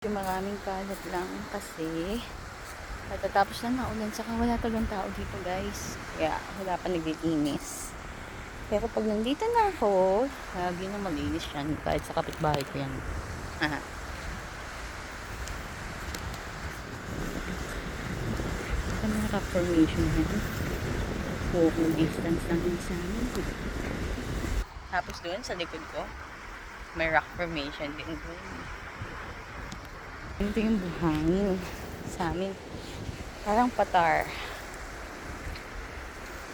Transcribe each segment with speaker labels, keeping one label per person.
Speaker 1: Yung maraming kalat lang kasi natatapos na naulan saka wala talagang tao dito guys. Kaya wala pa naglilinis. Pero pag nandito na ako, lagi na malinis yan kahit sa kapitbahay ko yan. Aha. Rock formation yan. Walking distance lang yun sa amin. Tapos doon sa likod ko, may rock formation din doon. Ito yung buhangin sa amin. Parang patar.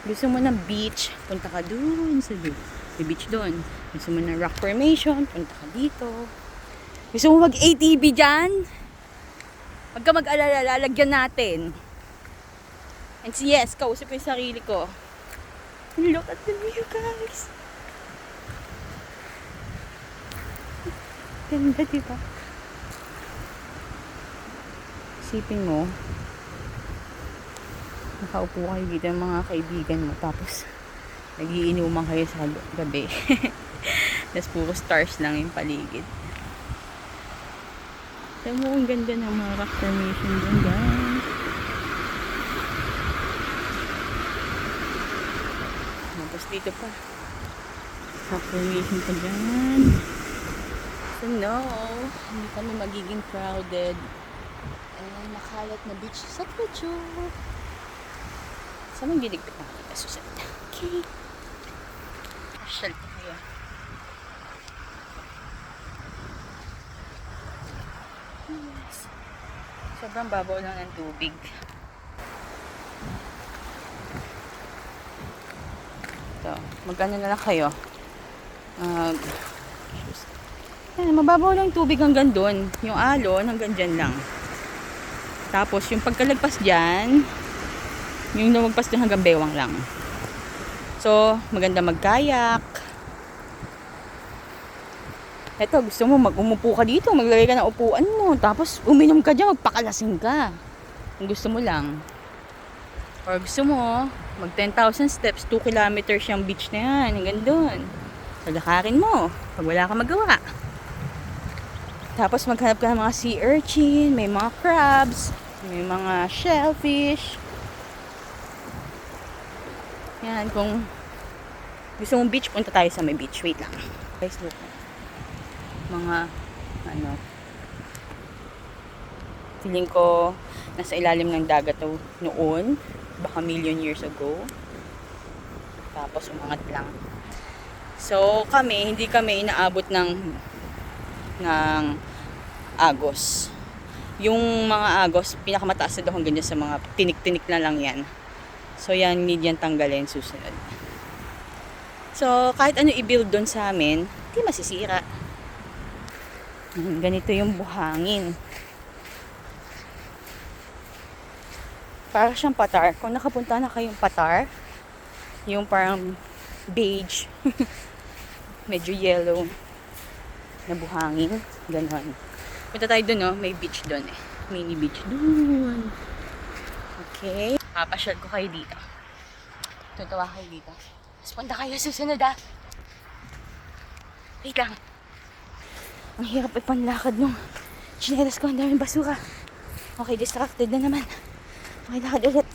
Speaker 1: Gusto mo ng beach, punta ka dun sa. May beach dun. Gusto mo ng rock formation, punta ka dito. Gusto mo mag-ATV dyan? Huwag ka mag-alala, lalagyan natin. And yes, kausap yung sarili ko. Look at the view, guys. Ganda, diba? Isipin mo, nakaupo kayo dito ng mga kaibigan mo, tapos nagiinuman kayo sa gabi. tapos puro stars lang yung paligid. Alam mo, ang ganda ng mga rock formation dun, guys. Tapos dito pa. Rock formation pa dyan. So, no, hindi kami magiging crowded. Ayan, makalat na beach sa picture. Sa mga gilig pa nakita susunod. Okay. Pasyal pa kayo. Yes. Sobrang babaw lang ng tubig. Ito, magkano na lang kayo? Mag... Ayan, mababaw lang tubig hanggang doon. Yung alon hanggang dyan lang. Tapos, yung pagkalagpas dyan, yung lumagpas doon hanggang bewang lang. So, maganda magkayak. Eto, gusto mo mag-umupo ka dito, maglagay ka ng upuan mo, tapos uminom ka dyan, magpakalasing ka. Kung gusto mo lang. Or gusto mo, mag 10,000 steps, 2 kilometers yung beach na yan, hanggang doon. So, lakarin mo, pag wala ka magawa. Tapos maghanap ka ng mga sea urchin, may mga crabs, may mga shellfish. Yan, kung gusto mong beach, punta tayo sa may beach. Wait lang. Guys, look. Mga, ano, feeling ko, nasa ilalim ng dagat noon. Baka million years ago. Tapos umangat lang. So, kami, hindi kami inaabot ng ng agos. Yung mga agos, pinakamataas na daw hanggang dyan sa mga tinik-tinik na lang yan. So, yan, need yan tanggalin susunod. So, kahit ano i-build doon sa amin, hindi masisira. Ganito yung buhangin. Para siyang patar. Kung nakapunta na kayong patar, yung parang beige, medyo yellow na buhangin, ganon. Punta tayo dun, no? May beach dun eh. Mini beach dun. Okay. Papasyal ko kayo dito. Tutuwa kayo dito. Tapos punta kayo susunod ah. Wait lang. Ang hirap ipanlakad nung chinelas ko. Ang daming basura. Okay, distracted na naman. Okay, lakad ulit.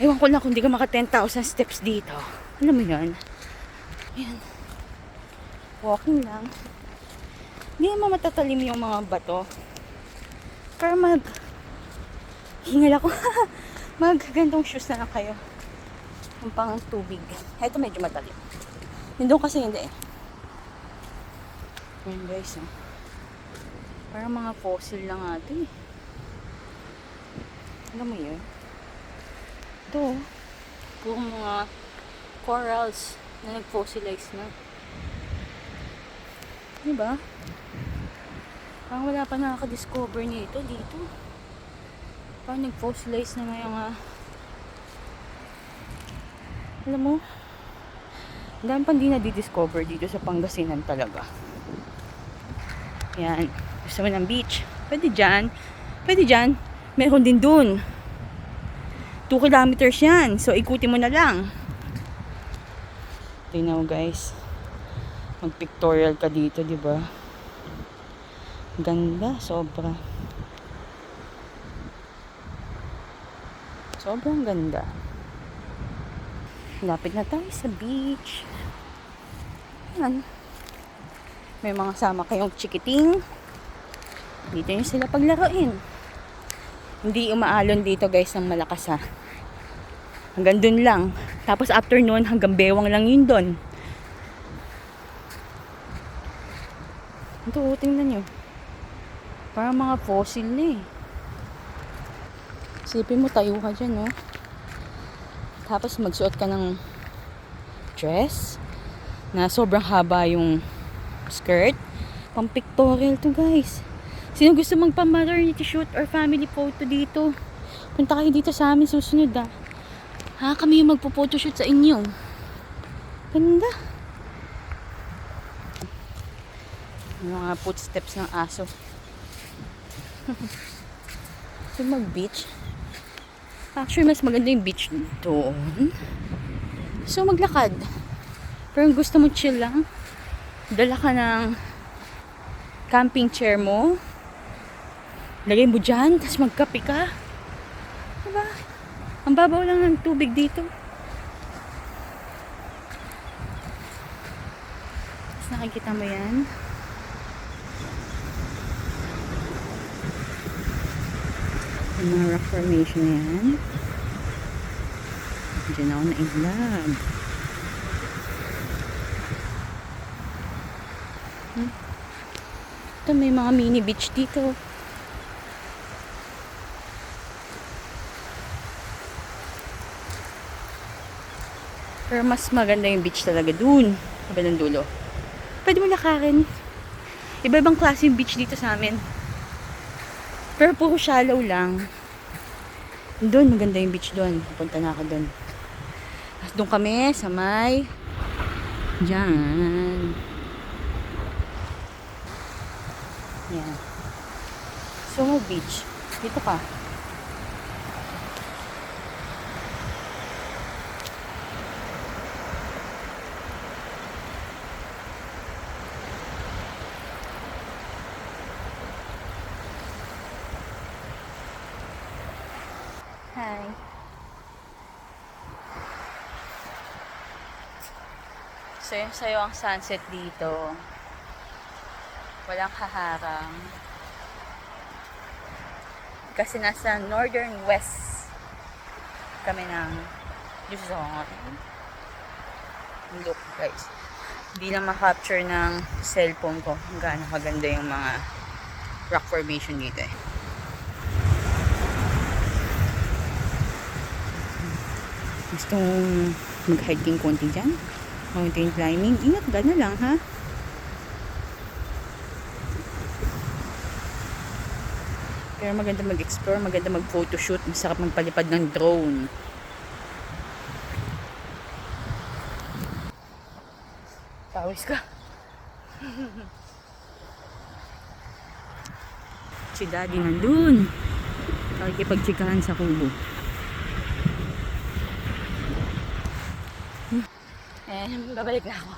Speaker 1: Ewan ko lang kung di ka maka 10,000 steps dito. Alam mo yun? Ayan. Walking lang. Hindi naman matatalim yung mga bato. Pero mag... Hingal ako. mag gantong shoes na lang kayo. Yung pang tubig. Ito medyo matalim. Doon kasi hindi eh. Yan guys. Oh. Parang mga fossil lang ata eh. Alam mo yun? Ito. oh. Puro mga corals na nag-fossilize na. Diba? Parang wala pa nakaka-discover nito dito. Parang nag-fossilize na may mga... Alam mo, dami pang di na-discover dito sa Pangasinan talaga. Yan. Gusto mo ng beach? Pwede dyan. Pwede dyan. Meron din dun. 2 kilometers yan. So, ikutin mo na lang. Tingnan mo guys. Mag-pictorial ka dito, di ba? Ganda, sobra. Sobrang ganda. Lapit na tayo sa beach. Yan. May mga sama kayong chikiting. Dito nyo sila paglaruin. Hindi umaalon dito guys ng malakas ha. Hanggang dun lang. Tapos after nun, hanggang bewang lang yun dun. Ito, tingnan nyo. Parang mga fossil na eh. Silipin mo, tayo ka dyan, no? Tapos magsuot ka ng dress na sobrang haba yung skirt. Pang pictorial to, guys. Sino gusto magpa-maternity shoot or family photo dito? Punta kayo dito sa amin susunod, ah. Ha, kami yung magpo-photoshoot sa inyo. Ganda. Yung mga footsteps ng aso. so, mag-beach. Actually, mas maganda yung beach doon. So, maglakad. Pero kung gusto mo chill lang, dala ka ng camping chair mo. Lagay mo dyan, tapos magkape ka. Diba? Ang babaw lang ng tubig dito. Nakikita mo yan. Yung mga rock formation na yan. Diyan ako na iglab. Hmm. Ito may mga mini beach dito. Pero mas maganda yung beach talaga dun. Sa bandang dulo. Pwede mo lakarin. Iba-ibang klase yung beach dito sa amin. Pero puro shallow lang. Doon, maganda yung beach doon. Pupunta na ako doon. Doon kami sa may... Diyan. Yan. Sumo Beach. Dito ka. So, yun sa'yo ang sunset dito. Walang haharang. Kasi nasa northern west kami ng Luzon. Look guys. Hindi na ma-capture ng cellphone ko kung gaano kaganda yung mga rock formation dito eh. Gusto mag-hiking konti dyan? Mountain climbing? Ingat ka na lang ha. Pero maganda mag-explore, maganda mag-photoshoot, masarap magpalipad ng drone. Pawis ka. si daddy nandun. Nakikipagtsikahan sa kubo. Eh, babalik na ako.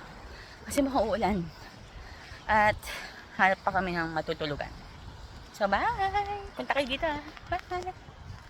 Speaker 1: Kasi makauulan. At hanap pa kami ng matutulugan. So, bye! Punta kayo dito. ah. Bye!